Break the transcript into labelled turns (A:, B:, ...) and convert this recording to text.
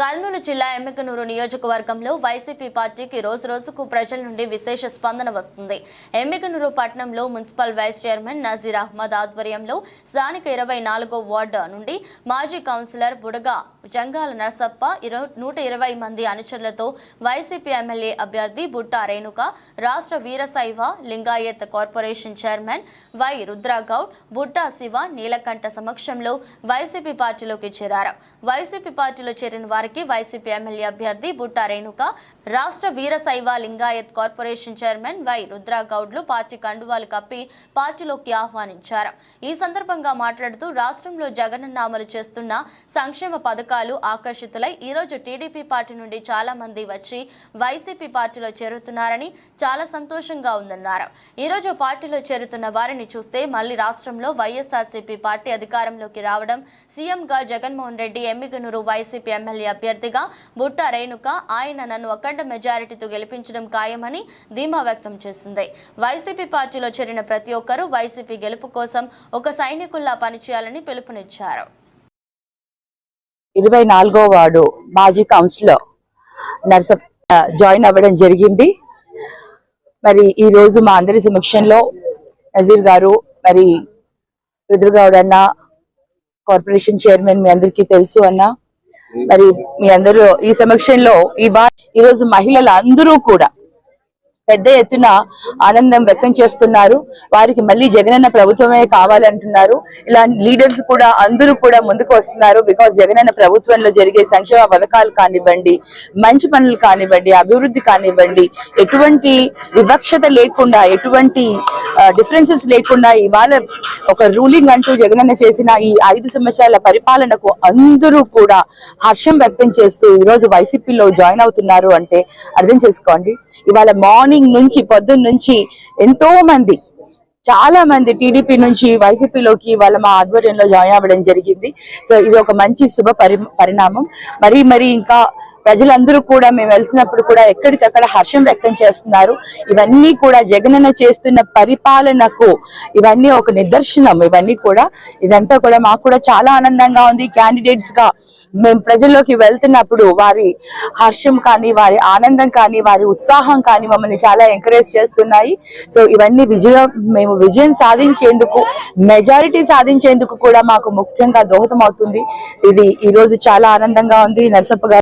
A: కర్నూలు జిల్లా ఎమ్మికనూరు నియోజకవర్గంలో వైసీపీ పార్టీకి రోజు రోజుకు ప్రజల నుండి విశేష స్పందన వస్తుంది. ఎమ్మికనూరు పట్టణంలో municipal vice chairman Nazeer Ahmed ఆధ్వర్యంలో స్థానిక ఇరవై నాలుగో వార్డు నుండి మాజీ కౌన్సిలర్ బుడగా జంగాల నరసప్ప ఇరవై నూట ఇరవై మంది అనుచరులతో వైసీపీ ఎమ్మెల్యే అభ్యర్థి బుట్టా రేణుక రాష్ట్ర Veerashaiva Lingayat corporation chairman Y Rudragoud Butta Shiva Neelakanta సమక్షంలో వైసీపీ పార్టీలోకి చేరారు. వైసీపీ పార్టీలో చేరిన వారికి వైసీపీ ఎమ్మెల్యే అభ్యర్థి బుట్టా రేణుక రాష్ట్ర Veerashaiva Lingayat corporation chairman Y రుద్రాగౌడ్లు party కండువాలు కప్పి పార్టీలోకి ఆహ్వానించారు. ఈ సందర్భంగా మాట్లాడుతూ రాష్ట్రంలో జగనన్న అమలు చేస్తున్న సంక్షేమ పథకాలు ఆకర్షితులై ఈరోజు టీడీపీ పార్టీ నుండి చాలా మంది వచ్చి వైసీపీ పార్టీలో చేరుతున్నారని చాలా సంతోషంగా ఉందన్నారు. ఈరోజు పార్టీలో చేరుతున్న వారిని చూస్తే మళ్ళీ రాష్ట్రంలో వైఎస్ఆర్సీపీ పార్టీ అధికారంలోకి రావడం సీఎంగా జగన్మోహన్ రెడ్డి ఎమ్మిగనూరు వైసీపీ ఎమ్మెల్యే అభ్యర్థిగా బుట్ట రేణుక ఆయన నన్ను అఖండ మెజారిటీతో గెలిపించడం ఖాయమని ధీమా వ్యక్తం చేసింది. వైసీపీ పార్టీలో చేరిన ప్రతి ఒక్కరూ వైసీపీ గెలుపు కోసం ఒక సైనికుల్లా పనిచేయాలని పిలుపునిచ్చారు.
B: ఇరవై నాలుగో వార్డు మాజీ కౌన్సిలర్ నర్స జాయిన్ అవ్వడం జరిగింది. మరి ఈ రోజు మా అందరి సమక్షంలో నజీర్ గారు మరి రుద్రగౌడ్ అన్న కార్పొరేషన్ చైర్మన్ మీ అందరికీ తెలుసు అన్న మరి మీ అందరూ ఈ సమక్షంలో ఈ ఈ రోజు మహిళలు అందరూ కూడా పెద్ద ఎత్తున ఆనందం వ్యక్తం చేస్తున్నారు. వారికి మళ్ళీ జగనన్న ప్రభుత్వమే కావాలంటున్నారు. ఇలాంటి లీడర్స్ కూడా అందరూ కూడా ముందుకు వస్తున్నారు. బికాస్ జగనన్న ప్రభుత్వంలో జరిగే సంక్షేమ పథకాలు కానివ్వండి మంచి పనులు కానివ్వండి అభివృద్ధి కానివ్వండి ఎటువంటి వివక్షత లేకుండా ఎటువంటి డిఫరెన్సెస్ లేకుండా ఇవాళ ఒక రూలింగ్ అంటూ జగనన్న చేసిన ఈ ఐదు సంవత్సరాల పరిపాలనకు అందరూ కూడా హర్షం వ్యక్తం చేస్తూ ఈ రోజు వైసీపీలో జాయిన్ అవుతున్నారు అంటే అర్థం చేసుకోండి. ఇవాళ మార్నింగ్ నుంచి పొద్దున్న నుంచి ఎంతో మంది చాలా మంది టీడీపీ నుంచి వైసీపీలోకి వాళ్ళ మా ఆధ్వర్యంలో జాయిన్ అవ్వడం జరిగింది. సో ఇది ఒక మంచి శుభ పరి పరిణామం. మరి మరి ఇంకా ప్రజలందరూ కూడా మేము వెళ్తున్నప్పుడు కూడా ఎక్కడికక్కడ హర్షం వ్యక్తం చేస్తున్నారు. ఇవన్నీ కూడా జగనన్న చేస్తున్న పరిపాలనకు ఇవన్నీ ఒక నిదర్శనం. ఇవన్నీ కూడా ఇదంతా కూడా మాకు కూడా చాలా ఆనందంగా ఉంది. క్యాండిడేట్స్గా మేము ప్రజల్లోకి వెళ్తున్నప్పుడు వారి హర్షం కానీ వారి ఆనందం కానీ వారి ఉత్సాహం కానీ మమ్మల్ని చాలా ఎంకరేజ్ చేస్తున్నాయి. సో ఇవన్నీ విజయం మేము విజయం సాధించేందుకు మెజారిటీ సాధించేందుకు కూడా మాకు ముఖ్యంగా దోహదం అవుతుంది ఇది ఈ రోజు చాలా ఆనందంగా ఉంది. నరసప్ప గారు